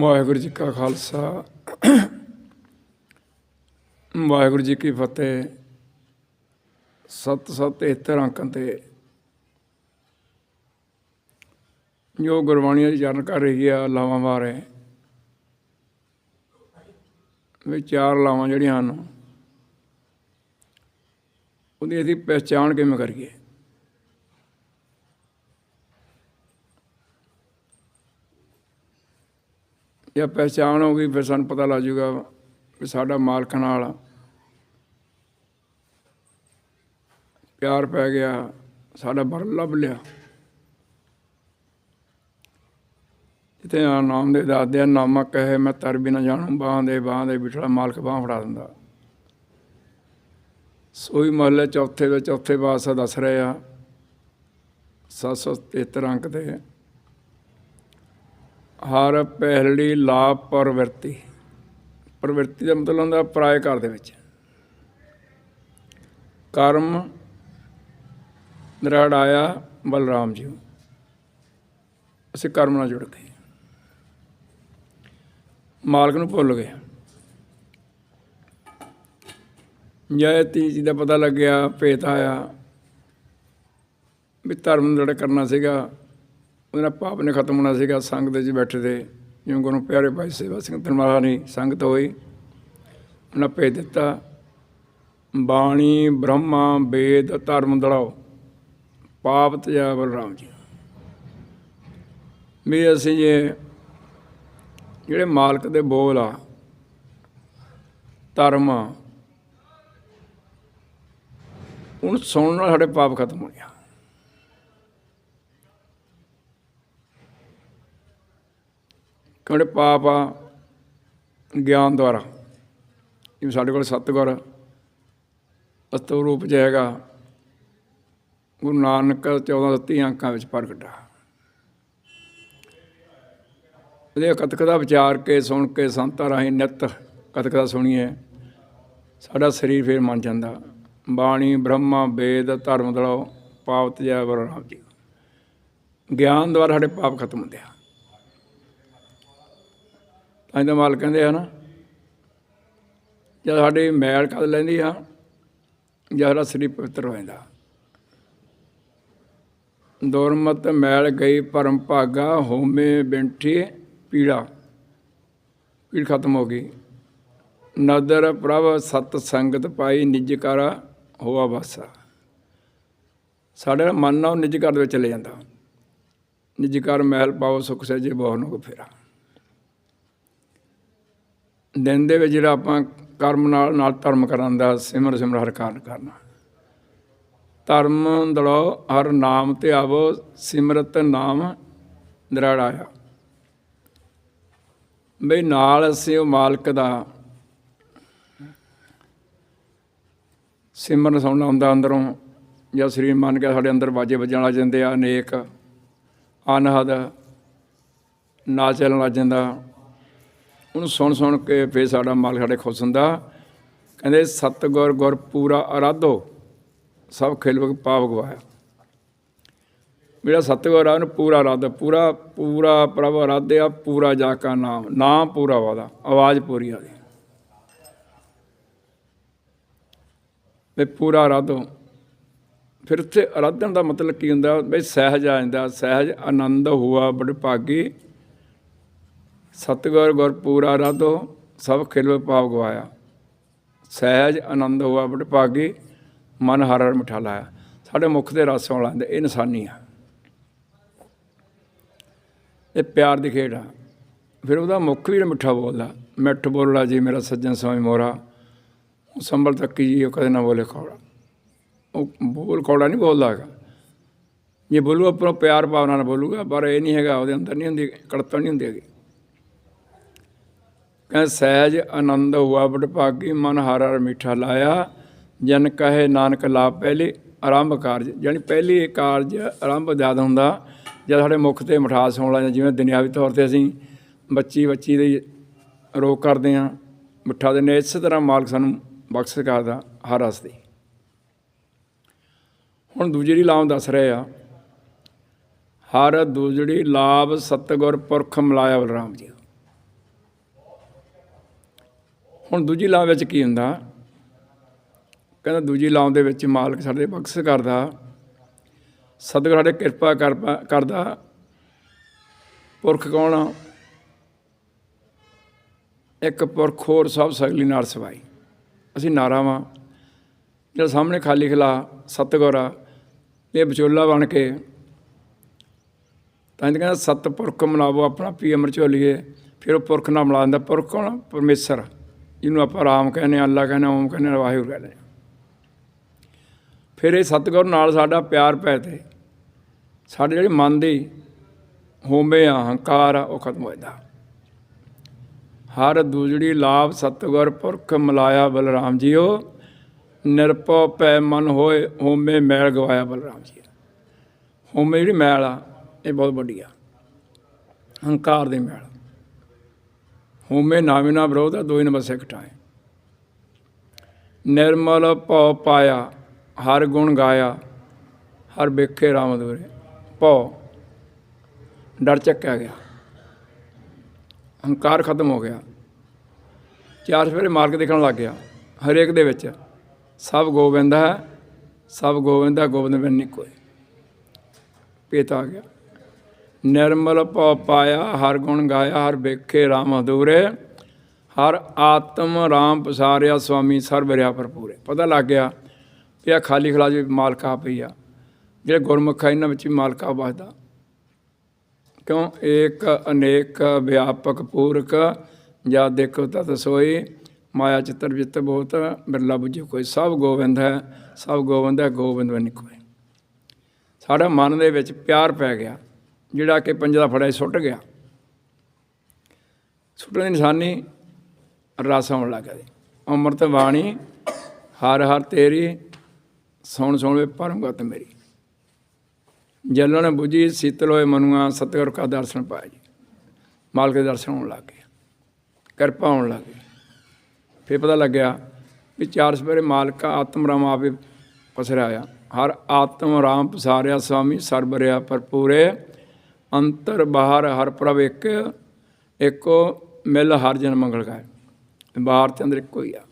ਵਾਹਿਗੁਰੂ ਜੀ ਕਾ ਖਾਲਸਾ। ਵਾਹਿਗੁਰੂ ਜੀ ਕੀ ਫਤਿਹ। ਸਤ ਸਤ ਇਤਰ ਅੰਕਾਂ ਤੇ। ਜੋ ਗੁਰਬਾਣੀ ਦੀ ਚਰਨ ਕਰ ਰਹੀ ਆ, ਲਾਵਾਂ ਬਾਰੇ ਵੀ ਚਾਰ ਲਾਵਾਂ ਜਿਹੜੀਆਂ ਹਨ, ਉਹਦੀ ਅਸੀਂ ਪਹਿਚਾਣ ਕਿਵੇਂ ਕਰੀਏ? ਜਾਂ ਪਹਿਚਾਣ ਹੋ ਗਈ ਫਿਰ ਸਾਨੂੰ ਪਤਾ ਲੱਗ ਜਾਊਗਾ ਵੀ ਸਾਡਾ ਮਾਲਕ ਨਾਲ ਪਿਆਰ ਪੈ ਗਿਆ, ਸਾਡਾ ਬਰ ਲੱਭ ਲਿਆ। ਜਿੱਥੇ ਆ ਨਾਮ ਦੇ ਦਾਦੇ ਆ, ਨਾਮਾ ਕਹੇ, ਮੈਂ ਤਰ ਵੀ ਨਾ ਜਾਣੂ, ਬਾਹਾਂ ਦੇ ਬਾਹਾਂ ਦੇ ਬਿਠੜਾ ਮਾਲਕ ਬਾਹਾਂ ਫੜਾ ਦਿੰਦਾ। ਸੋਈ ਮਹੱਲੇ ਚੌਥੇ ਦੇ ਚੌਥੇ ਪਾਸਾ ਦੱਸ ਰਹੇ ਆ 773 ਅੰਕ ਤੇ। ਹਰ ਪਹਿਲੀ ਲਾਭ ਪ੍ਰਵਿਰਤੀ ਪ੍ਰਵਿਰਤੀ ਦਾ ਮਤਲਬ ਹੁੰਦਾ ਪਰਾਏ ਘਰ ਦੇ ਵਿੱਚ। ਕਰਮ ਨਿਰੜ ਆਇਆ ਬਲਰਾਮ ਜੀ ਅਸੀਂ ਕਰਮ ਨਾਲ ਜੁੜ ਗਏ। ਮਾਲਕ ਨੂੰ ਭੁੱਲ ਗਏ। ਜੈ ਤੀਜ ਦਾ ਪਤਾ ਲੱਗਿਆ, ਭੇਤ ਆਇਆ ਵੀ ਧਰਮ ਨਿਰੜ ਕਰਨਾ ਸੀਗਾ ਉਹਦੇ ਨਾਲ ਪਾਪ ਨੇ ਖਤਮ ਹੋਣਾ ਸੀਗਾ ਸੰਗ ਦੇ ਵਿੱਚ ਬੈਠੇ ਦੇ ਜਿਵੇਂ ਗੁਰੂ ਪਿਆਰੇ ਭਾਈ ਸੇਵਾ ਸਿੰਘ ਧਰਮਾਲਾ ਨੇ ਸੰਗਤ ਹੋਈ। ਉਹਨਾਂ ਭੇਜ ਦਿੱਤਾ ਬਾਣੀ ਬ੍ਰਹਮਾ ਵੇਦ ਧਰਮ ਦੜਾਓ ਪਾਪ ਤਜਾ ਬਲਰਾਮ ਜੀ। ਵੀ ਅਸੀਂ ਜੇ ਜਿਹੜੇ ਮਾਲਕ ਦੇ ਬੋਲ ਆ ਧਰਮ ਆ, ਉਹਨੂੰ ਸੁਣਨ ਨਾਲ ਸਾਡੇ ਪਾਪ ਖਤਮ ਹੋ ਗਿਆ ਕਿਉਂਕਿ ਪਾਪ ਆ ਗਿਆਨ ਦੁਆਰਾ। ਜਿਵੇਂ ਸਾਡੇ ਕੋਲ ਸਤਿਗੁਰ ਅਸਤਵ ਰੂਪ 'ਚ ਹੈਗਾ। ਗੁਰੂ ਨਾਨਕ 14 30 ਅੰਕਾਂ ਵਿੱਚ ਪ੍ਰਗਟਾ ਉਹਦੇ ਕਤਕ ਦਾ ਵਿਚਾਰ ਕੇ, ਸੁਣ ਕੇ, ਸੰਤਾਂ ਰਾਹੀਂ ਨਿਤ ਕਤਕ ਦਾ ਸੁਣੀਏ। ਸਾਡਾ ਸਰੀਰ ਫੇਰ ਮੰਨ ਜਾਂਦਾ। ਬਾਣੀ, ਬ੍ਰਹਮਾ, ਵੇਦ, ਧਰਮ ਦਲਾਓ ਪਾਪ, ਤਜਾ ਰਾਮ ਜੀ। ਗਿਆਨ ਦੁਆਰਾ ਸਾਡੇ ਪਾਪ ਖਤਮ ਹੁੰਦੇ ਆ। ਤਾਂ ਦਾ ਮਾਲ ਕਹਿੰਦੇ ਹਨ। ਨਾ ਜਦ ਸਾਡੀ ਮੈਲ ਕਦ ਲੈਂਦੀ ਆ ਜਾਂ ਸਾਡਾ ਸਰੀਰ ਪਵਿੱਤਰ ਹੋ ਜਾਂਦਾ। ਦੁਰਮਤ ਮੈਲ ਗਈ ਪਰਮ ਭਾਗਾ, ਹੋਮੇ ਬਿੰਠੀ ਪੀੜਾ। ਪੀੜ ਖਤਮ ਹੋ ਗਈ। ਨਦਰ ਪ੍ਰਭ ਸਤ ਸੰਗਤ ਪਾਈ ਨਿਜ ਕਰ ਹੋਆ ਵਾਸਾ। ਸਾਡੇ ਮਨ ਨਾਲ ਨਿਜ ਘਰ ਦੇ ਵਿੱਚ ਚਲੇ ਜਾਂਦਾ। ਨਿਜ ਘਰ ਮਹਿਲ ਪਾਓ, ਸੁਖ ਸਹਿਜੇ ਬਹੁ ਨੂੰ ਫੇਰਾ। ਦਿਨ ਦੇ ਵਿੱਚ ਜਿਹੜਾ ਆਪਾਂ ਕਰਮ ਨਾਲ ਨਾਲ ਧਰਮ ਕਰਨ ਦਾ ਸਿਮਰ ਸਿਮਰ ਹਰ ਕਾਰਨ ਕਰਨਾ। ਧਰਮ ਦਲੋ ਹਰ ਨਾਮ ਤੇ ਆਵੋ, ਸਿਮਰਤ ਨਾਮ ਨਿਰੜ ਬਈ ਨਾਲ ਅਸੀਂ ਉਹ ਮਾਲਕ ਦਾ ਸਿਮਰਨ ਸੁਣਨਾ ਹੁੰਦਾ ਅੰਦਰੋਂ, ਜਾਂ ਸਰੀਰ ਮੰਨ ਕੇ ਸਾਡੇ ਅੰਦਰ ਬਾਜੇ ਵੱਜਣ ਲੱਗ ਜਾਂਦੇ ਆ ਅਨੇਕ, ਅਨਹਦ ਨਾ ਚੱਲਣ ਲੱਗ ਜਾਂਦਾ। ਉਹਨੂੰ ਸੁਣ ਸੁਣ ਕੇ ਫੇਰ ਸਾਡਾ ਮਾਲ ਸਾਡੇ ਖੁਸ਼ ਹੁੰਦਾ। ਕਹਿੰਦੇ, ਸਤਗੁਰ ਗੁਰ ਪੂਰਾ ਅਰਾਧੋ ਸਭ ਖਿਲਵਕ ਪਾਪ ਗਵਾਇਆ। ਮੇਰਾ ਸਤਗੁਰ ਆ, ਉਹਨੂੰ ਪੂਰਾ ਅਰਾਧ ਪੂਰਾ ਪੂਰਾ ਪ੍ਰਭ ਅਰਾਧਿਆ ਪੂਰਾ ਜਾ ਕਾ ਨਾਮ ਨਾਮ ਪੂਰਾ ਵਾਦਾ, ਆਵਾਜ਼ ਪੂਰੀ ਆ ਗਈ। ਵੀ ਪੂਰਾ ਅਰਾਧੋ ਫਿਰ ਉੱਥੇ ਅਰਾਧਨ ਦਾ ਮਤਲਬ ਕੀ ਹੁੰਦਾ? ਬਈ ਸਹਿਜ ਆ ਜਾਂਦਾ, ਸਹਿਜ ਆਨੰਦ ਹੁਆ, ਬੜ ਭਾਗੀ। ਸਤਗੁਰ ਗੁਰ ਪੂਰਾ ਰਾਧੋ, ਸਭ ਖਿਲਵੇ ਪਾਪ ਗਵਾਇਆ। ਸਹਿਜ ਆਨੰਦ ਹੋਆ ਬਟ ਭਾਗੀ ਮਨ ਹਰ ਹਰ ਮਿਠਾ ਲਾਇਆ। ਸਾਡੇ ਮੁਖ ਦੇ ਰਸ ਆਉਣ ਲੈਂਦੇ ਇਹ ਇਨਸਾਨੀ ਆ। ਇਹ ਪਿਆਰ ਦੀ ਖੇਡ ਆ। ਫਿਰ ਉਹਦਾ ਮੁਖ ਵੀ ਮਿੱਠਾ ਬੋਲਦਾ। ਮਿੱਠ ਬੋਲਦਾ ਜੀ, ਮੇਰਾ ਸੱਜਣ ਸਵਾਮੀ ਮੋਰਾ ਉਹ ਸੰਭਲ ਤੱਕੀ ਜੀ, ਉਹ ਕਦੇ ਨਾ ਬੋਲੇ ਖੌੜਾ। ਉਹ ਬੋਲ, ਖੌੜਾ ਨਹੀਂ ਬੋਲਦਾ ਹੈਗਾ। ਜੇ ਬੋਲੂ, ਆਪਣਾ ਪਿਆਰ ਭਾਵਨਾ ਨਾਲ ਬੋਲੂਗਾ, ਪਰ ਇਹ ਨਹੀਂ ਹੈਗਾ, ਉਹਦੇ ਅੰਦਰ ਨਹੀਂ ਹੁੰਦੀ, ਕੜਤਣ ਨਹੀਂ ਹੁੰਦੀ ਹੈਗੀ। ਕਹਿੰਦੇ ਸਹਿਜ ਆਨੰਦ ਹੁਆ ਬੜ ਭਾਗੀ ਮਨ ਹਰ ਹਰ ਮਿੱਠਾ ਲਾਇਆ। ਜਨ ਕਹੇ ਨਾਨਕ ਲਾ ਪਹਿਲੇ ਆਰੰਭ ਕਾਰਜ, ਯਾਨੀ ਪਹਿਲੀ ਕਾਰਜ ਆਰੰਭ ਜਦ ਹੁੰਦਾ। ਜਦ ਸਾਡੇ ਮੁਖ ਤੇ ਮਿਠਾਸ ਹੋਣ ਲੱਗ ਜਿਵੇਂ ਦੁਨਿਆਵੀ ਤੌਰ ਤੇ ਅਸੀਂ ਬੱਚੀ ਬੱਚੀ ਦੇ ਰੋਕ ਕਰਦੇ ਹਾਂ, ਮਿੱਠਾ ਦੇ ਨੇ ਇਸੇ ਤਰ੍ਹਾਂ ਮਾਲਕ ਸਾਨੂੰ ਬਖਸ਼ ਕਰਦਾ ਹਰ ਰਸ ਦੀ ਹੁਣ ਦੂਜੀ ਲਾਮ ਦੱਸ ਰਹੇ ਆ, ਹਰ ਦੂਜੜੀ ਲਾਭ ਸਤਗੁਰ ਪੁਰਖ ਮਿਲਾਇਆ ਬਲਰਾਮ ਜੀ। ਹੁਣ ਦੂਜੀ ਲਾਉ ਵਿੱਚ ਕੀ ਹੁੰਦਾ? ਕਹਿੰਦਾ ਦੂਜੀ ਲਾਉ ਦੇ ਵਿੱਚ ਮਾਲਕ ਸਾਡੇ ਬਖਸ਼ ਕਰਦਾ। ਸਤਿਗੁਰ ਸਾਡੇ ਕਿਰਪਾ ਕਰ ਕਰਦਾ। ਪੁਰਖ ਕੌਣ ਆ? ਇੱਕ ਪੁਰਖ ਹੋਰ ਸਭ ਸਗਲੀ ਨਾਲ ਸਵਾਈ। ਅਸੀਂ ਨਾਰਾਵਾਂ ਜਿਹੜਾ ਸਾਹਮਣੇ ਖਾਲੀ ਖਲਾ ਸਤਿਗੁਰ ਆ, ਇਹ ਵਿਚੋਲਾ ਬਣ ਕੇ ਤਾਂ ਇਹ ਕਹਿੰਦਾ, ਸਤ ਪੁਰਖ ਮਨਾਵੋ ਆਪਣਾ ਪੀ ਅਮਰ ਝੋਲੀਏ ਫਿਰ ਉਹ ਪੁਰਖ ਨਾਲ ਮਿਲਾ ਦਿੰਦਾ, ਪੁਰਖ ਕੌਣ ਪਰਮੇਸ਼ਰ। ਜਿਹਨੂੰ ਆਪਾਂ ਰਾਮ ਕਹਿੰਦੇ ਹਾਂ, ਅੱਲਾ ਕਹਿੰਦੇ ਹਾਂ ਓਮ ਕਹਿੰਦੇ ਹਾਂ, ਵਾਹਿਗੁਰੂ ਕਹਿੰਦੇ ਹਾਂ। ਫਿਰ ਇਹ ਸਤਿਗੁਰ ਨਾਲ ਸਾਡਾ ਪਿਆਰ ਪੈ ਤੇ ਸਾਡੇ ਜਿਹੜੇ ਮਨ ਦੇ ਹੋਮੇ ਆ, ਹੰਕਾਰ ਆ, ਉਹ ਖਤਮ ਹੋ ਜਾਂਦਾ। ਹਰ ਦੂਜੜੀ ਲਾਭ ਸਤਿਗੁਰ ਪੁਰਖ ਮਲਾਇਆ ਬਲਰਾਮ ਜੀਓ। ਨਿਰਪਉ ਪੈ ਮਨ ਹੋਏ ਹੋਮੇ ਮੈਲ ਗਵਾਇਆ ਬਲਰਾਮ ਜੀ ਹੋਮੇ ਜਿਹੜੀ ਮੈਲ ਆ, ਇਹ ਬਹੁਤ ਵੱਡੀ ਆ। ਹੰਕਾਰ ਦੇ ਮੈਲ। ਹੋਮੇ ਨਾਮੇ ਨਾ ਵਿਰੋਧ ਹੈ ਦੋਈ ਨੰਬਰ ਸਿਕਟਾਏ ਨਿਰਮਲ ਭਉ ਪਾਇਆ, ਹਰ ਗੁਣ ਗਾਇਆ, ਹਰ ਵੇਖੇ ਰਾਮ ਦੂਰੇ ਭਉ, ਡਰ ਚੱਕਿਆ ਗਿਆ। ਹੰਕਾਰ ਖਤਮ ਹੋ ਗਿਆ। ਚਾਰ ਸਵੇਰੇ ਮਾਰਗ ਦੇਖਣ ਲੱਗ ਗਿਆ, ਹਰੇਕ ਦੇ ਵਿੱਚ। ਸਭ ਗੋਬਿੰਦ ਹੈ, ਸਭ ਗੋਬਿੰਦ ਹੈ, ਗੋਬਿੰਦ ਬਿਨ ਨਹੀਂ ਕੋਈ। ਪੇਤ ਆ ਗਿਆ। ਨਿਰਮਲ ਭਉ ਪਾਇਆ, ਹਰ ਗੁਣ ਗਾਇਆ, ਹਰ ਵੇਖੇ ਰਾਮ ਅਧੂਰੇ। ਹਰ ਆਤਮ ਰਾਮ ਪਸਾਰਿਆ ਸੁਆਮੀ ਸਰਬ ਰਿਆ ਭਰਪੂਰੇ। ਪਤਾ ਲੱਗ ਗਿਆ ਵੀ ਆ ਖਾਲੀ ਖਲਾ ਜੀ ਮਾਲਕ ਆਪ ਹੀ ਆ। ਜਿਹੜੇ ਗੁਰਮੁਖ ਆ, ਇਹਨਾਂ ਵਿੱਚ ਵੀ ਮਾਲਕ ਆਪ ਵਸਦਾ। ਕਿਉਂ? ਏਕ, ਅਨੇਕ, ਵਿਆਪਕ, ਪੂਰਕ। ਜਾਂ ਦੇਖੋ ਤਤ ਸੋਈ ਮਾਇਆ ਚਿੱਤਰ ਜਿਤ ਬਹੁਤ, ਬਿਰਲਾ ਬੁਝੇ ਕੋਈ। ਸਭ ਗੋਬਿੰਦ ਹੈ, ਸਭ ਗੋਬਿੰਦ ਹੈ ਗੋਬਿੰਦ ਵਨ ਕੋਈ। ਸਾਡਾ ਮਨ ਦੇ ਵਿੱਚ ਪਿਆਰ ਪੈ ਗਿਆ। ਜਿਹੜਾ ਕਿ ਪੰਜਦਾ ਫੜਿਆ ਸੁੱਟ ਗਿਆ। ਸੁੱਟਣ ਦੀ ਨਿਸ਼ਾਨੀ ਰਸ ਆਉਣ ਲੱਗ ਗਿਆ ਜੀ। ਅੰਮ੍ਰਿਤ ਬਾਣੀ ਹਰ ਹਰ ਤੇਰੀ, ਸੁਣ ਸੁਣ ਵੇ ਪਰਮਗਤ ਮੇਰੀ। ਜਲਣ 부ਜੀ ਸੀਤਲ ਹੋਏ ਮਨੁਆ, ਸਤਿਗੁਰ ਕਾ ਦਰਸ਼ਨ ਪਾਇਆ ਜੀ। ਮਾਲਕ ਦੇ ਦਰਸ਼ਨ ਹੋਣ ਲੱਗ ਗਏ। ਕਿਰਪਾ ਹੋਣ ਲੱਗ ਗਈ। ਫਿਰ ਪਤਾ ਲੱਗਿਆ ਵੀ ਚਾਰ ਸਵੇਰੇ ਮਾਲਕਾ ਆਤਮ ਰਾਮ ਆਪੇ ਪਸਰਿਆ ਆ। ਹਰ ਆਤਮ ਰਾਮ ਪਸਾਰਿਆ, ਸਵਾਮੀ ਸਰਬ ਰਿਆ ਭਰਪੂਰੇ। ਅੰਤਰ ਬਾਹਰ ਹਰ ਪ੍ਰਭ ਇੱਕ, ਇੱਕੋ ਮਿਲ ਹਰ ਜਨ ਮੰਗਲ ਗਾਏ ਬਾਹਰ ਤੇ ਅੰਦਰ ਇੱਕੋ ਹੀ ਆ।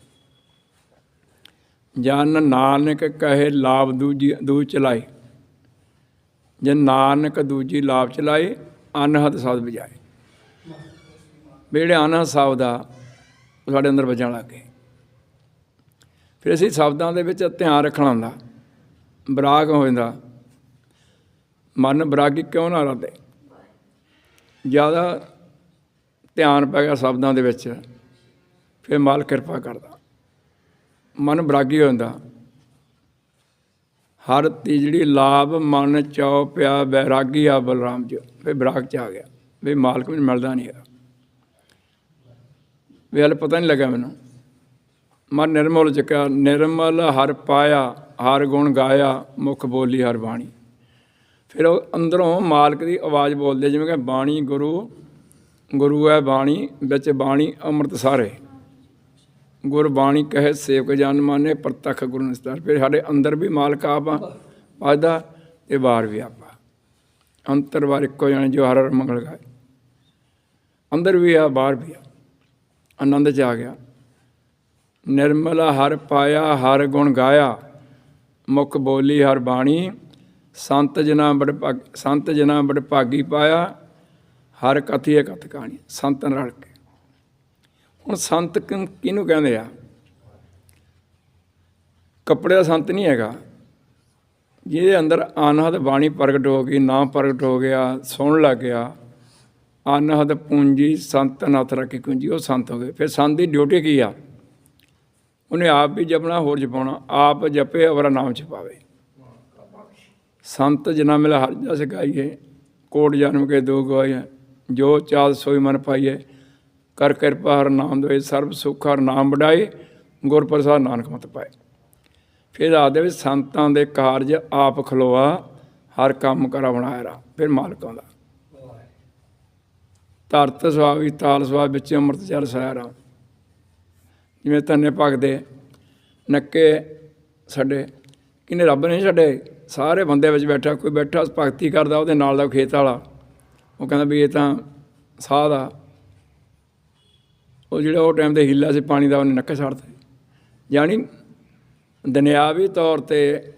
ਜਨ ਨਾਨਕ ਕਹੇ ਲਾਭ ਦੂਜੀ ਦੂ ਚਲਾਈ। ਜੇ ਨਾਨਕ ਦੂਜੀ ਲਾਭ ਚਲਾਏ ਅਨਹਦ ਸਦ ਬਜਾਏ ਵੀ ਜਿਹੜੇ ਅਨਹਦ ਸ਼ਬਦ ਆ, ਉਹ ਸਾਡੇ ਅੰਦਰ ਵੱਜਣ ਲੱਗ ਗਏ। ਫਿਰ ਅਸੀਂ ਸ਼ਬਦਾਂ ਦੇ ਵਿੱਚ ਧਿਆਨ ਰੱਖਣਾ ਹੁੰਦਾ। ਬਰਾਗ ਹੋ ਜਾਂਦਾ। ਮਨ ਬਰਾਗੀ ਕਿਉਂ ਨਾ ਰਹਦੇ ਜ਼ਿਆਦਾ ਧਿਆਨ ਪੈ ਗਿਆ ਸ਼ਬਦਾਂ ਦੇ ਵਿੱਚ, ਫਿਰ ਮਾਲ ਕਿਰਪਾ ਕਰਦਾ। ਮਨ ਬਰਾਗੀ ਹੋ ਜਾਂਦਾ। ਹਰ ਤੀਜੜੀ ਲਾਭ ਮਨ ਚਉ ਪਿਆ, ਬੈਰਾਗੀ ਆ ਬਲਰਾਮ ਜੀ। ਫਿਰ ਬਰਾਗ ਚ ਆ ਗਿਆ। ਵੀ ਮਾਲਕ ਮੈਨੂੰ ਮਿਲਦਾ ਨਹੀਂ ਹੈਗਾ। ਵੀ ਹਲੇ ਪਤਾ ਨਹੀਂ ਲੱਗਾ ਮੈਨੂੰ। ਮਨ ਨਿਰਮਲ ਚੁੱਕਿਆ। ਨਿਰਮਲ ਹਰ ਪਾਇਆ, ਹਰ ਗੁਣ ਗਾਇਆ, ਮੁਖ ਬੋਲੀ ਹਰ ਬਾਣੀ। ਫਿਰ ਉਹ ਅੰਦਰੋਂ ਮਾਲਕ ਦੀ ਆਵਾਜ਼ ਬੋਲਦੇ, ਜਿਵੇਂ ਕਿ ਬਾਣੀ ਗੁਰੂ ਗੁਰੂ ਹੈ ਬਾਣੀ, ਵਿੱਚ ਬਾਣੀ ਅੰਮ੍ਰਿਤ ਸਾਰੇ। ਗੁਰ ਬਾਣੀ ਕਹੇ, ਸੇਵਕ ਜਨ ਮਾਨੇ, ਪ੍ਰਤੱਖ ਗੁਰੂ ਨਿਸਤਾਰ। ਫਿਰ ਸਾਡੇ ਅੰਦਰ ਵੀ ਮਾਲਕ ਆਪ ਆ ਵਾਜਦਾ ਤੇ ਬਾਹਰ ਵੀ ਆਪਾ ਅੰਤਰ ਵਾਰ ਇੱਕੋ ਜਾਣੇ ਜੋ ਹਰ ਹਰ ਮੰਗਲ ਗਾਏ। ਅੰਦਰ ਵੀ ਆ ਬਾਹਰ ਵੀ ਆ। ਆਨੰਦ ਚ ਆ ਗਿਆ। ਨਿਰਮਲ ਹਰ ਪਾਇਆ, ਹਰ ਗੁਣ ਗਾਇਆ। ਮੁਖ ਬੋਲੀ ਹਰ ਬਾਣੀ। ਸੰਤ ਜਨਾ ਬੜ ਭਾਗ, ਸੰਤ ਜਨਾ ਬੜ ਭਾਗੀ ਪਾਇਆ, ਹਰ ਕਥੀਏ ਕਥ ਕਹਾਣੀ ਸੰਤ ਨਾਲ ਰਲ ਕੇ। ਹੁਣ ਸੰਤ ਕਿਹਨੂੰ ਕਹਿੰਦੇ ਆ? ਕੱਪੜੇ ਦਾ ਸੰਤ ਨਹੀਂ ਹੈਗਾ। ਜਿਹਦੇ ਅੰਦਰ ਅਨਹਦ ਬਾਣੀ ਪ੍ਰਗਟ ਹੋ ਗਈ, ਨਾਮ ਪ੍ਰਗਟ ਹੋ ਗਿਆ ਸੁਣ ਲੱਗ ਗਿਆ, ਅਨਹਦ ਪੂੰਜੀ ਸੰਤ ਨਥ ਰੱਖੀ ਕੁੰਜੀ, ਉਹ ਸੰਤ ਹੋ ਗਏ। ਫਿਰ ਸੰਤ ਦੀ ਡਿਊਟੀ ਕੀ ਆ? ਉਹਨੇ ਆਪ ਵੀ ਜਪਣਾ, ਹੋਰ ਜਪਾਉਣਾ, ਆਪ ਜਪੇ, ਅਵਰਾ ਨਾਮ ਛਪਾਵੇ ਸੰਤ ਜਨਾ ਮਿਲ ਹਰ ਜਸ ਗਾਈਏ, ਕੋਟ ਜਨਮ ਕੇ ਦੋ ਗਵਾਈਏ, ਜੋ ਚਾਲ ਸੋਈ ਮਨ ਪਾਈਏ, ਕਰ ਕਿਰਪਾ ਹਰ ਨਾਮ ਦੋਏ, ਸਰਬ ਸੁਖ ਹਰ ਨਾਮ ਵਡਾਏ, ਗੁਰ ਪ੍ਰਸਾਦ ਨਾਨਕ ਮਤ ਪਾਏ। ਫਿਰ ਆਦੇ ਵੀ ਸੰਤਾਂ ਦੇ ਕਾਰਜ ਆਪ ਖਲੋਆ, ਹਰ ਕੰਮ ਕਰਾ ਬਣਾਇਆ ਰਾ, ਫਿਰ ਮਾਲਕਾਂ ਦਾ। ਧਰਤ ਸੁਆਵੀ ਤਾਲ ਸੁਆਵ ਵਿੱਚ ਅੰਮ੍ਰਿਤ ਜਲ ਸਾਰਾ ਜਿਵੇਂ ਤੰਨੇ ਭਗਦੇ ਨੱਕੇ ਸਾਡੇ, ਕਿਨੇ ਰੱਬ ਨੇ ਛੱਡੇ? ਸਾਰੇ ਬੰਦੇ ਵਿੱਚ ਬੈਠਾ, ਕੋਈ ਬੈਠਾ, ਭਗਤੀ ਕਰਦਾ, ਉਹਦੇ ਨਾਲ ਦਾ ਖੇਤ ਵਾਲਾ। ਉਹ ਕਹਿੰਦਾ ਵੀ ਇਹ ਤਾਂ ਸਾਧ ਆ। ਉਹ ਜਿਹੜਾ ਉਹ ਟਾਈਮ ਦੇ ਹੀਲਾ ਸੀ ਪਾਣੀ ਦਾ, ਉਹਨੇ ਨੱਕੇ ਛੱਡਤਾ ਯਾਨੀ ਦੁਨਿਆਵੀ ਤੌਰ ਤੇ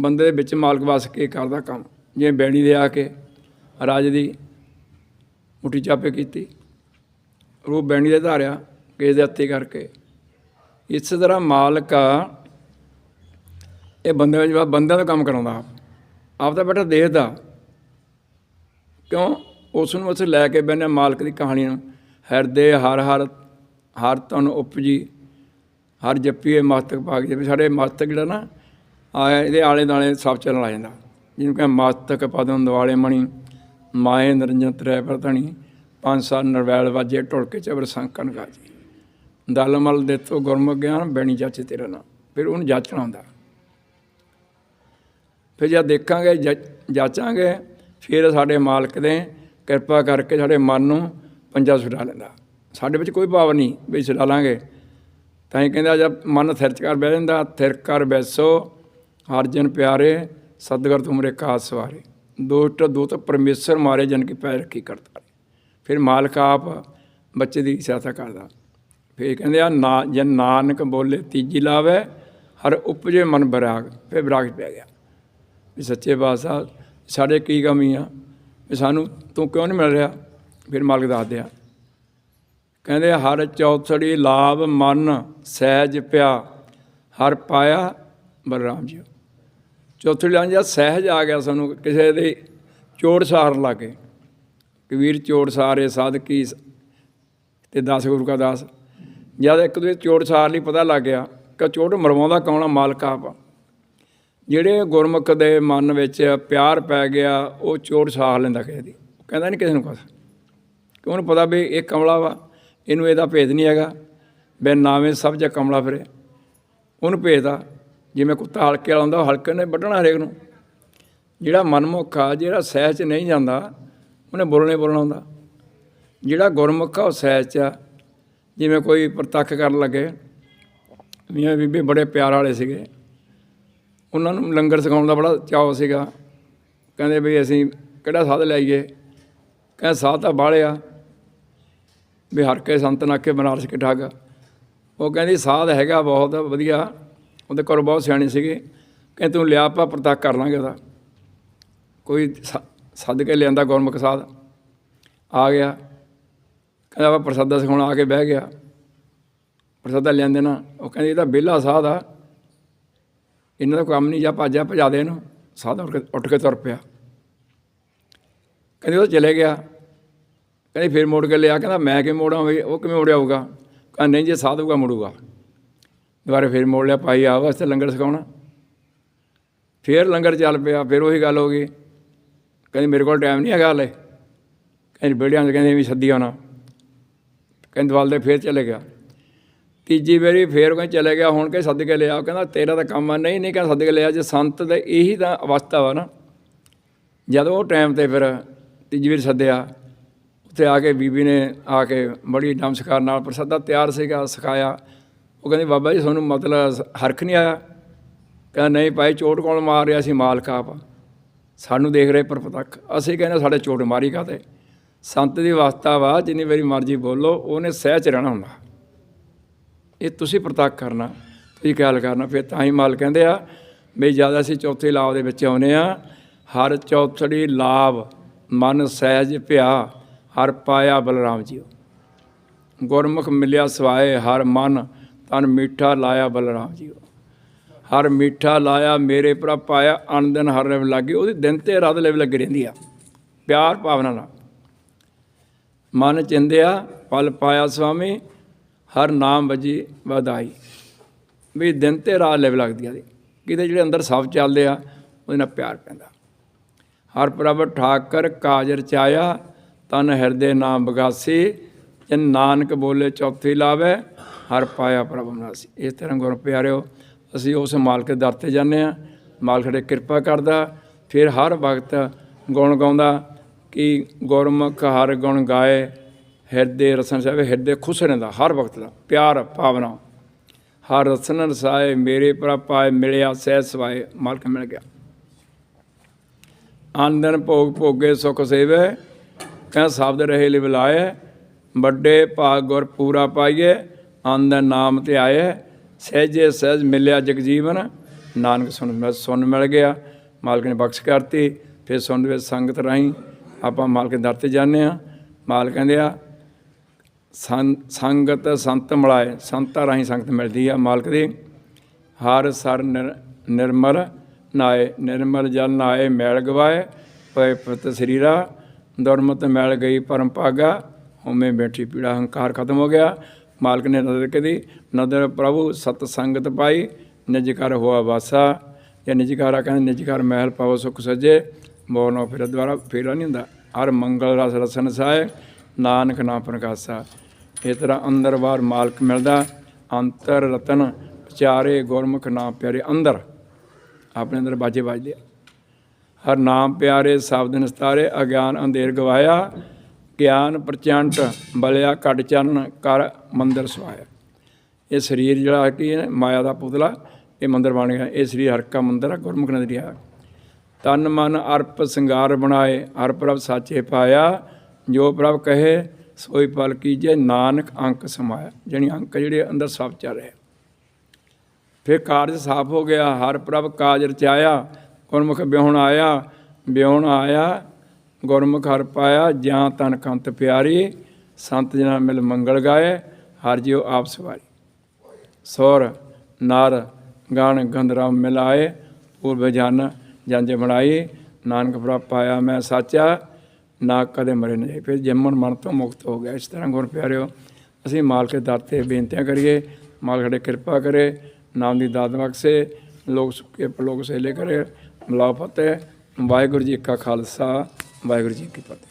ਬੰਦੇ ਦੇ ਵਿੱਚ ਮਾਲਕ ਵਸ ਕੇ ਕਰਦਾ ਕੰਮ। ਜਿਵੇਂ ਬੈਣੀ ਦੇ ਆ ਕੇ ਰਾਜ ਦੀ ਮੁੱਠੀ ਚਾਪੇ ਕੀਤੀ। ਉਹ ਬੈਣੀ ਦੇ ਧਾਰਿਆ, ਕੇਸ ਦੇ ਹੱਥੀ ਕਰਕੇ। ਇਸ ਤਰ੍ਹਾਂ ਮਾਲਕ ਆ ਇਹ ਬੰਦੇ ਵਿੱਚ ਬੰਦਿਆਂ ਦਾ ਕੰਮ ਕਰਾਉਂਦਾ ਆਪ। ਆਪ ਤਾਂ ਬੈਠਾ ਦੇਖਦਾ ਕਿਉਂ? ਉਸ ਨੂੰ ਉੱਥੇ ਲੈ ਕੇ ਬੈਨੇ ਮਾਲਕ ਦੀ ਕਹਾਣੀ ਨੂੰ। ਹਿਰਦੇ ਹਰ ਹਰ ਹਰ ਤਨ ਉਪਜੀ। ਹਰ ਜੱਪੀਏ ਮਸਤਕ ਭਾਗ। ਜੇ ਸਾਡੇ ਮਸਤਕ ਜਿਹੜਾ ਨਾ ਆ ਇਹਦੇ ਆਲੇ ਦਾਲੇ ਸਭ ਚੱਲਣ ਆ ਜਾਂਦਾ। ਜਿਹਨੂੰ ਕਹਿੰਦੇ ਮਸਤਕ ਪਦਮ ਦਿਵਾਲੇ ਮਣੀ। ਮਾਏ ਨਿਰੰਜਨ ਤ੍ਰੈ ਪ੍ਰਤਣੀ ਪੰਜ ਸਾਲ ਨਰਵੈਲ ਵਾਜੇ ਢੁਲਕੇ ਚਬਰ ਸੰਕਨ ਗਾਜੀ। ਦਲਮਲ ਦੇ ਤੋਂ ਗੁਰਮੁਖ ਗਿਆਨ, ਬੈਣੀ ਜਾਚੇ ਤੇਰਾ ਨਾਮ। ਫਿਰ ਉਹਨੂੰ ਜਾਚਣਾ ਹੁੰਦਾ। ਫਿਰ ਜਦ ਦੇਖਾਂਗੇ, ਜ- ਜਾਚਾਂਗੇ, ਫਿਰ ਸਾਡੇ ਮਾਲਕ ਨੇ ਕਿਰਪਾ ਕਰਕੇ ਸਾਡੇ ਮਨ ਨੂੰ ਪੰਜਾ ਛੁਡਾ ਲੈਂਦਾ। ਸਾਡੇ ਵਿੱਚ ਕੋਈ ਭਾਵ ਨਹੀਂ ਵੀ ਛੁਡਾ ਲਾਂਗੇ। ਤਾਂ ਹੀ ਕਹਿੰਦਾ, ਜਦ ਮਨ ਥਿਰ ਕਰ ਬਹਿ ਜਾਂਦਾ, ਥਿਰ ਕਰ ਬੈਸੋ ਹਰਜਨ ਪਿਆਰੇ, ਸਤਿਗੁਰ ਤੁਮਰੇ ਕਾਸ ਸਵਾਰੇ। ਦੋਟ ਦੋਤ ਪਰਮੇਸ਼ਰ ਮਾਰੇ ਜਨ ਕੀ ਪੈਰ ਰੱਖੀ ਕਰਤਾ ਫਿਰ ਮਾਲਕ ਆਪ ਬੱਚੇ ਦੀ ਸਹਾਇਤਾ ਕਰਦਾ। ਫਿਰ ਕਹਿੰਦੇ ਆ, ਨਾ, ਜਨ ਨਾਨਕ ਬੋਲੇ ਤੀਜੀ ਲਾਵੇ, ਹਰ ਉਪਜੇ ਮਨ ਬਰਾਗ, ਫਿਰ ਬਰਾਗ 'ਚ ਪੈ ਗਿਆ। ਵੀ ਸੱਚੇ ਪਾਤਸ਼ਾਹ ਸਾਡੇ ਕੀ ਕਮੀ ਆ? ਵੀ ਸਾਨੂੰ ਤੂੰ ਕਿਉਂ ਨਹੀਂ ਮਿਲ ਰਿਹਾ? ਫਿਰ ਮਾਲਕ ਦੱਸ ਦਿਆ। ਕਹਿੰਦੇ, ਹਰ ਚੌਥੜੀ ਲਾਭ ਮਨ ਸਹਿਜ ਪਿਆ, ਹਰ ਪਾਇਆ ਬਲਰਾਮ ਜੀ। ਚੌਥੜੀ ਲਾਂ ਜਾਂ ਸਹਿਜ ਆ ਗਿਆ ਸਾਨੂੰ, ਕਿਸੇ ਦੇ ਚੋੜ ਸਾਰ ਲਾਗੇ। ਕਬੀਰ ਚੋੜ ਸਾਰੇ ਸਾਧਕੀ ਤੇ ਦਸ ਗੁਰੂ ਕਾ ਦਾਸ। ਜਦ ਇੱਕ ਦੂਜੇ ਚੋੜ ਸਾਰ ਲਈ ਪਤਾ ਲੱਗ ਗਿਆ ਕਿ ਚੋੜ ਮਰਵਾਉਂਦਾ ਕੌਣ ਆ? ਮਾਲਕ ਆਪ ਜਿਹੜੇ ਗੁਰਮੁਖ ਦੇ ਮਨ ਵਿੱਚ ਪਿਆਰ ਪੈ ਗਿਆ, ਉਹ ਚੋੜ ਸਾਹ ਲੈਂਦਾ ਕਿਸੇ ਦੀ। ਕਹਿੰਦਾ ਨਹੀਂ ਕਿਸੇ ਨੂੰ ਕੁਛ। ਕਿ ਉਹਨੂੰ ਪਤਾ ਵੀ ਇਹ ਕਮਲਾ ਵਾ? ਇਹਨੂੰ ਇਹਦਾ ਭੇਦ ਨਹੀਂ ਹੈਗਾ। ਬੈ ਨਾਵੇਂ ਸਭ ਜਗ ਕਮਲਾ ਫਿਰੇ। ਉਹਨੂੰ ਭੇਜਦਾ, ਜਿਵੇਂ ਕੁੱਤਾ ਹਲਕੇ ਵਾਲਾ ਹੁੰਦਾ, ਉਹ ਹਲਕੇ ਨੇ ਵੱਢਣਾ ਹਰੇਕ ਨੂੰ। ਜਿਹੜਾ ਮਨਮੁਖ ਆ, ਜਿਹੜਾ ਸਹਿਜ 'ਚ ਨਹੀਂ ਜਾਂਦਾ, ਉਹਨੇ ਬੋਲਣੇ ਬੋਲਣਾ ਹੁੰਦਾ। ਜਿਹੜਾ ਗੁਰਮੁਖ ਆ, ਉਹ ਸਹਿਜ 'ਚ ਆ। ਜਿਵੇਂ ਕੋਈ ਪ੍ਰਤੱਖ ਕਰਨ ਲੱਗੇ। ਮੀਆਂ ਬੀਬੀ ਬੜੇ ਪਿਆਰ ਵਾਲੇ ਸੀਗੇ। ਉਹਨਾਂ ਨੂੰ ਲੰਗਰ ਸਿਖਾਉਣ ਦਾ ਬੜਾ ਚਾਅ ਸੀਗਾ। ਕਹਿੰਦੇ ਵੀ ਅਸੀਂ ਕਿਹੜਾ ਸਾਧ ਲਿਆਈਏ ਕਹਿੰਦੇ ਸਾਧ ਤਾਂ ਬਾਹਲੇ ਆ। ਵੀ ਹਰ ਕੇ ਸੰਤ ਨਾਕੇ ਬਨਾਰਸ ਕੇ ਠੱਗ। ਉਹ ਕਹਿੰਦੀ ਸਾਧ ਹੈਗਾ ਬਹੁਤ, ਵਧੀਆ। ਉਹਦੇ ਕੋਲ ਬਹੁਤ ਸਿਆਣੇ ਸੀਗੇ। ਕਹਿੰਦੇ ਤੂੰ ਲਿਆ ਆਪਾਂ ਪ੍ਰਤੱਖ ਕਰ ਲਾਂਗੇ ਉਹਦਾ। ਕੋਈ ਸ- ਸੱਦ ਕੇ ਲਿਆਂਦਾ ਗੁਰਮੁਖ ਸਾਧ। ਆ ਗਿਆ। ਕਹਿੰਦਾ ਆਪਾਂ ਪ੍ਰਸਾਦਾ ਸਿਖਾਉਣ ਆ ਕੇ ਬਹਿ ਗਿਆ। ਪ੍ਰਸਾਦਾ ਲਿਆਂਦੇ ਨਾ। ਉਹ ਕਹਿੰਦੀ ਇਹਦਾ ਤਾਂ ਵਿਹਲਾ ਸਾਧ ਆ। ਇਹਨਾਂ ਦਾ ਕੰਮ ਨਹੀਂ, ਜਾ ਭਾਜਾ ਭਜਾ ਦੇ ਇਹਨੂੰ। ਸਾਧ ਉੱਠ ਕੇ ਉੱਠ ਕੇ ਤੁਰ ਪਿਆ। ਕਹਿੰਦੇ ਉਹ ਚਲੇ ਗਿਆ। ਕਹਿੰਦੇ ਫਿਰ ਮੋੜ ਕੇ ਲਿਆ। ਕਹਿੰਦਾ ਮੈਂ ਕਿਵੇਂ ਮੋੜਾਂ ਵੀ ਉਹ ਕਿਵੇਂ ਮੋੜਿਆ ਹੋਊਗਾ? ਕਹਿੰਦਾ ਨਹੀਂ ਜੇ ਸਾਧੂਗਾ ਮੁੜੂਗਾ। ਦੁਬਾਰੇ ਫਿਰ ਮੋੜ ਲਿਆ, ਭਾਈ ਆ ਵਾਸਤੇ ਲੰਗਰ ਸਿਖਾਉਣਾ ਫਿਰ ਲੰਗਰ ਚੱਲ ਪਿਆ। ਫਿਰ ਉਹੀ ਗੱਲ ਹੋ ਗਈ। ਕਹਿੰਦੇ ਮੇਰੇ ਕੋਲ ਟਾਈਮ ਨਹੀਂ ਹੈਗਾ ਹਲੇ। ਕਹਿੰਦੇ ਬੇੜਿਆਂ ਦੇ ਕਹਿੰਦੇ ਵੀ ਸੱਦੀ ਆਉਣਾ। ਕਹਿੰਦੇ ਵੱਲ ਫਿਰ ਚਲੇ ਗਿਆ। ਤੀਜੀ ਵਾਰੀ ਫੇਰ ਕੋਈ ਚਲੇ ਗਿਆ, ਹੁਣ ਕਿ ਸੱਦ ਕੇ ਲਿਆ। ਕਹਿੰਦਾ, ਤੇਰਾ ਤਾਂ ਕੰਮ ਆ। ਨਹੀਂ ਨਹੀਂ ਕਹਿੰਦਾ ਸੱਦ ਕੇ ਲਿਆ। ਜੇ ਸੰਤ ਦੇ ਇਹੀ ਤਾਂ ਅਵਸਥਾ ਵਾ ਨਾ, ਜਦੋਂ ਉਹ ਟਾਈਮ ਤੇ ਫਿਰ ਤੀਜੀ ਵਾਰੀ ਸੱਦਿਆ, ਉੱਥੇ ਆ ਕੇ ਬੀਬੀ ਨੇ ਆ ਕੇ ਬੜੀ ਨਮਸਕਾਰ ਨਾਲ ਪ੍ਰਸਾਦਾ ਤਿਆਰ ਸੀਗਾ, ਸਿਖਾਇਆ। ਉਹ ਕਹਿੰਦੀ, ਬਾਬਾ ਜੀ, ਤੁਹਾਨੂੰ ਮਤਲਬ ਹਰਖ ਨਹੀਂ ਆਇਆ? ਕਹਿੰਦਾ, ਨਹੀਂ ਭਾਈ, ਚੋਟ ਕੌਣ ਮਾਰ ਰਿਹਾ ਸੀ? ਮਾਲਕ ਆਪ। ਸਾਨੂੰ ਦੇਖ ਰਹੇ ਪਰਪਤੱਖ ਅਸੀਂ ਕਹਿੰਦੇ, ਸਾਡੇ ਚੋਟ ਮਾਰੀ ਕਾਤੇ ਸੰਤ ਦੀ ਅਵਸਥਾ ਵਾ, ਜਿੰਨੀ ਵਾਰੀ ਮਰਜ਼ੀ ਬੋਲੋ, ਉਹਨੇ ਸਹਿ ਚ ਰਹਿਣਾ ਹੁੰਦਾ। ਇਹ ਤੁਸੀਂ ਪ੍ਰਤੱਖ ਕਰਨਾ, ਤੁਸੀਂ ਖਿਆਲ ਕਰਨਾ, ਫਿਰ ਤਾਂ ਹੀ ਮਾਲ ਕਹਿੰਦੇ ਆ ਵੀ ਜਦ ਅਸੀਂ ਚੌਥੇ ਲਾਭ ਦੇ ਵਿੱਚ ਆਉਨੇ ਆ ਹਰ ਚੌਥੜੀ ਲਾਭ ਮਨ ਸਹਿਜ ਭਿਆ, ਹਰ ਪਾਇਆ ਬਲਰਾਮ ਜੀਓ। ਗੁਰਮੁਖ ਮਿਲਿਆ ਸਵਾਏ, ਹਰ ਮਨ ਤਨ ਮੀਠਾ ਲਾਇਆ ਬਲਰਾਮ ਜੀਓ। ਹਰ ਮੀਠਾ ਲਾਇਆ, ਮੇਰੇ ਪਰ ਪਾਇਆ ਅਨ ਦਿਨ ਹਰ ਰਵ ਲੱਗੀ, ਉਹਦੀ ਦਿਨ ਤੇ ਰਾਤ ਲਈ ਲੱਗੀ ਰਹਿੰਦੀ ਆ, ਪਿਆਰ ਭਾਵਨਾ ਨਾਲ। ਮਨ ਚਿੰਦਿਆ, ਪਲ ਪਾਇਆ ਸੁਆਮੀ ਹਰ ਨਾਮ ਵਜੀ ਵਧਾਈ। ਵੀ ਦਿਨ ਤੇ ਰਾਤ ਲੈ ਲੱਗਦੀ ਆ ਦੀ ਕਿਤੇ ਜਿਹੜੇ ਅੰਦਰ ਸਭ ਚੱਲਦੇ ਆ, ਉਹਦੇ ਨਾਲ ਪਿਆਰ ਪੈਂਦਾ। ਹਰ ਪ੍ਰਭ ਠਾਕਰ ਕਾਜ ਰਚਾਇਆ ਤਨ ਹਿਰਦੇ ਨਾਮ ਬਗਾਸੀ, ਜਨ ਨਾਨਕ ਬੋਲੇ ਚੌਥੀ ਲਾਵੇ, ਹਰ ਪਾਇਆ ਪ੍ਰਭ ਮਨਾਸੀ। ਇਸ ਤਰ੍ਹਾਂ ਗੁਰ ਪਿਆਰਿਓ, ਅਸੀਂ ਉਸ ਮਾਲਕ ਦੇ ਦਰ ਤੇ ਜਾਂਦੇ ਆ। ਮਾਲਕ ਦੇ ਕਿਰਪਾ ਕਰਦਾ, ਫਿਰ ਹਰ ਵਕਤ ਗੁਣ ਗਾਉਂਦਾ, ਕਿ ਗੁਰਮੁਖ ਹਰ ਗੁਣ ਗਾਏ ਹਿਰਦੇ ਰਸਨ ਸਾਹਿਬ, ਹਿਰਦੇ ਖੁਸ਼ ਰਹਿੰਦਾ ਹਰ ਵਕਤ ਦਾ, ਪਿਆਰ, ਭਾਵਨਾ। ਹਰ ਰਸਨ ਰਸਾਏ ਮੇਰੇ ਪ੍ਰਭ ਪਾਏ, ਮਿਲਿਆ, ਸਹਿ ਸਵਾਏ, ਮਾਲਕ ਮਿਲ ਗਿਆ। ਆਨੰਦਨ ਭੋਗ ਭੋਗੇ, ਸੁਖ ਸੇਵੇ, ਕਹਿ ਸ਼ਬਦ ਰਹੇ ਲਿਵ ਲਾਏ, ਵੱਡੇ ਭਾਗ ਗੁਰ ਪੂਰਾ ਪਾਈਏ ਅੰਦ ਨਾਮ ਤੇ ਆਏ, ਸਹਿਜੇ ਸਹਿਜ ਮਿਲਿਆ ਜਗਜੀਵਨ ਨਾਨਕ ਸੁਣ ਮੈਂ ਸੁਣ ਮਿਲ ਗਿਆ, ਮਾਲਕ ਨੇ ਬਖਸ਼ ਕਰਤੀ, ਫਿਰ ਸੁਣ ਵਿੱਚ ਸੰਗਤ ਰਾਹੀਂ ਆਪਾਂ ਮਾਲਕ ਦੇ ਦਰ ਤੇ ਜਾਂਦੇ ਆ ਮਾਲਕ ਕਹਿੰਦੇ ਆ ਸੰਗਤ ਸੰਤ ਮਿਲਾਏ, ਸੰਤਾਂ ਰਾਹੀਂ ਸੰਗਤ ਮਿਲਦੀ ਆ ਮਾਲਕ ਦੀ। ਹਰ ਸਰ ਨਿਰ- ਨਿਰਮਲ ਨਾਏ, ਨਿਰਮਲ ਜਲ ਨਾਏ ਮੈਲ ਗਵਾਏ, ਪਏ ਪਤ ਸਰੀਰਾ, ਦੁਰਮਤ ਮੈਲ ਗਈ ਪਰਮ ਭਾਗਾ ਹਉਮੈ ਬੈਠੀ ਪੀੜਾ ਹੰਕਾਰ ਖਤਮ ਹੋ ਗਿਆ। ਮਾਲਕ ਨੇ ਨਦਰ ਕਦੀ ਨਦਰ ਪ੍ਰਭੂ ਸਤ ਸੰਗਤ ਪਾਈ, ਨਿਜ ਕਰ ਹੋਆ ਵਾਸਾ। ਇਹ ਨਿਜ ਘਰ ਕਹਿੰਦੇ, ਨਿਜ ਘਰ ਮਹਿਲ ਪਾਵੋ ਸੁਖ ਸਜੇ। ਮੋਨੋ ਫਿਰ ਦੁਆਰਾ ਫੇਰਾ ਨਹੀਂ ਹੁੰਦਾ। ਹਰ ਮੰਗਲ ਰਸ ਰਸਨ ਸਾਏ, ਨਾਨਕ ਨਾਮ ਪ੍ਰਕਾਸ਼ਾ। ਇਸ ਤਰ੍ਹਾਂ ਅੰਦਰ ਬਾਹਰ ਮਾਲਕ ਮਿਲਦਾ, ਅੰਤਰ ਰਤਨ ਵਿਚਾਰੇ ਗੁਰਮੁਖ ਨਾਮ ਪਿਆਰੇ ਅੰਦਰ। ਆਪਣੇ ਅੰਦਰ ਬਾਜੇ ਵੱਜਦੇ ਹਰ ਨਾਮ ਪਿਆਰੇ ਸ਼ਬਦ ਨਿਸਤਾਰੇ, ਅਗਿਆਨ ਅੰਧੇਰ ਗਵਾਇਆ, ਗਿਆਨ ਪ੍ਰਚੰਡ, ਬਲਿਆ ਘਟ ਚਰਨ, ਕਰ ਮੰਦਰ ਸਵਾਇਆ। ਇਹ ਸਰੀਰ ਜਿਹੜਾ ਕਿ ਮਾਇਆ ਦਾ ਪੁਤਲਾ, ਇਹ ਮੰਦਰ ਬਣ ਗਿਆ। ਇਹ ਸਰੀਰ ਹਰ ਕਾ ਮੰਦਰ ਆ, ਗੁਰਮੁਖ ਨਦਰੀਆ ਤਨ ਮਨ ਅਰਪ ਸਿੰਗਾਰ ਬਣਾਏ, ਹਰ ਪ੍ਰਭ ਸਾਚੇ ਪਾਇਆ, ਜੋ ਪ੍ਰਭ ਕਹੇ ਸੋਈ ਪਲ ਕੀ ਜੇ ਨਾਨਕ ਅੰਕ ਸਮਾਇਆ, ਜਾਣੀ ਅੰਕ ਜਿਹੜੇ ਅੰਦਰ ਸਭ ਚੱਲ ਰਹੇ। ਫਿਰ ਕਾਰਜ ਸਾਫ਼ ਹੋ ਗਿਆ, ਹਰ ਪ੍ਰਭ ਕਾਜ ਰਚਾਇਆ, ਗੁਰਮੁਖ ਬਿਹੁਣ ਆਇਆ ਬਿਹੁਣ ਆਇਆ, ਗੁਰਮੁਖ ਹਰ ਪਾਇਆ ਜਾਂ ਤਨ ਕੰਤ ਪਿਆਰੀ, ਸੰਤ ਜਨਾਂ ਮਿਲ ਮੰਗਲ ਗਾਏ, ਹਰ ਜਿਉ ਆਪ ਸਵਾਰੀ। ਸੁਰ, ਨਰ, ਗਣ ਗੰਧਰਵ ਮਿਲਾਏ ਪੂਰਬ ਜਨ, ਜੰਜ ਬਣਾਈ, ਨਾਨਕ ਪ੍ਰਭ ਪਾਇਆ ਮੈਂ ਸਾਚਾ ਨਾ ਕਦੇ ਮਰੇ ਨਹੀਂ ਜਾਈ। ਫਿਰ ਜੰਮਨ ਮਨ ਤੋਂ ਮੁਕਤ ਹੋ ਗਿਆ। ਇਸ ਤਰ੍ਹਾਂ ਗੁਰ ਪਿਆਰਿਓ, ਅਸੀਂ ਮਾਲਕ ਦੇ ਦਰ ਤੇ ਬੇਨਤੀਆਂ ਕਰੀਏ। ਮਾਲਕ ਸਾਡੇ ਕਿਰਪਾ ਕਰੇ, ਨਾਮ ਦੀ ਦਾਤ ਬਖਸ਼ੇ, ਲੋਕ ਸੁਖੇ ਲੋਕ ਸੇਲੇ ਕਰੇ। ਮਲਾ ਫਤਿਹ ਵਾਹਿਗੁਰੂ ਜੀ ਕਾ ਖਾਲਸਾ, ਵਾਹਿਗੁਰੂ ਜੀ ਕੀ ਫਤਿਹ।